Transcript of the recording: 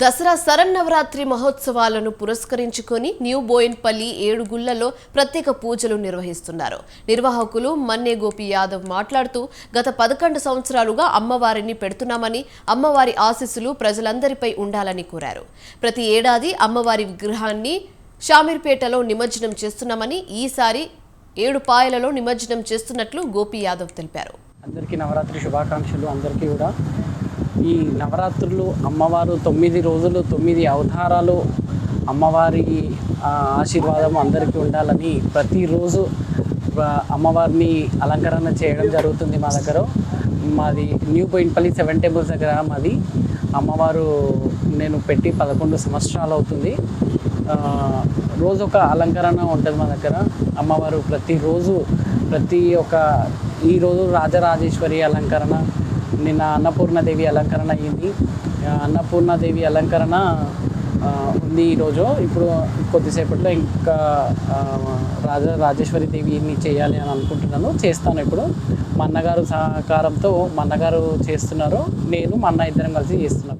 దసరా శరన్నవరాత్రి మహోత్సవాలను పురస్కరించుకొని న్యూ బోయిన్పల్లి ఏడుగుళ్ళలో ప్రత్యేక పూజలు నిర్వహిస్తున్నారు. నిర్వాహకులు మన్నే గోపి యాదవ్ మాట్లాడుతూ గత పదకొండు సంవత్సరాలుగా అమ్మవారిని పెడుతున్నామని అమ్మవారి ఆశీస్సులు ప్రజలందరిపై ఉండాలని కోరారు. ప్రతి ఏడాది అమ్మవారి విగ్రహాన్ని షామీర్పేటలో నిమజ్జనం చేస్తున్నామని ఈసారి ఏడు పాయలలో నిమజ్జనం చేస్తున్నట్లు గోపి యాదవ్ తెలిపారు. అందరికీ నవరాత్రి శుభాకాంక్షలు. అందరికీ కూడా ఈ నవరాత్రులు అమ్మవారు తొమ్మిది రోజులు తొమ్మిది అవతారాలు అమ్మవారి ఆశీర్వాదం అందరికీ ఉండాలని ప్రతిరోజు అమ్మవారిని అలంకరణ చేయడం జరుగుతుంది మా దగ్గర. మాది న్యూ పోయిన్పల్లి సెవెన్ టెంపుల్స్ దగ్గర మాది. అమ్మవారు నేను పెట్టి పదకొండు సంవత్సరాలు అవుతుంది. రోజు ఒక అలంకరణ ఉంటుంది మా దగ్గర. అమ్మవారు ప్రతిరోజు ప్రతి ఒక్క ఈరోజు రాజరాజేశ్వరి అలంకరణ నిన్న అన్నపూర్ణదేవి అలంకరణ అయ్యింది అన్నపూర్ణదేవి అలంకరణ ఉంది ఈరోజు. ఇప్పుడు కొద్దిసేపట్లో ఇంకా రాజ రాజేశ్వరి దేవిని చేయాలి అని అనుకుంటున్నాను. చేస్తాను ఇప్పుడు. మా అన్నగారు సహకారంతో మా అన్నగారు చేస్తున్నారు. నేను మా అన్న ఇద్దరం కలిసి చేస్తున్నాం.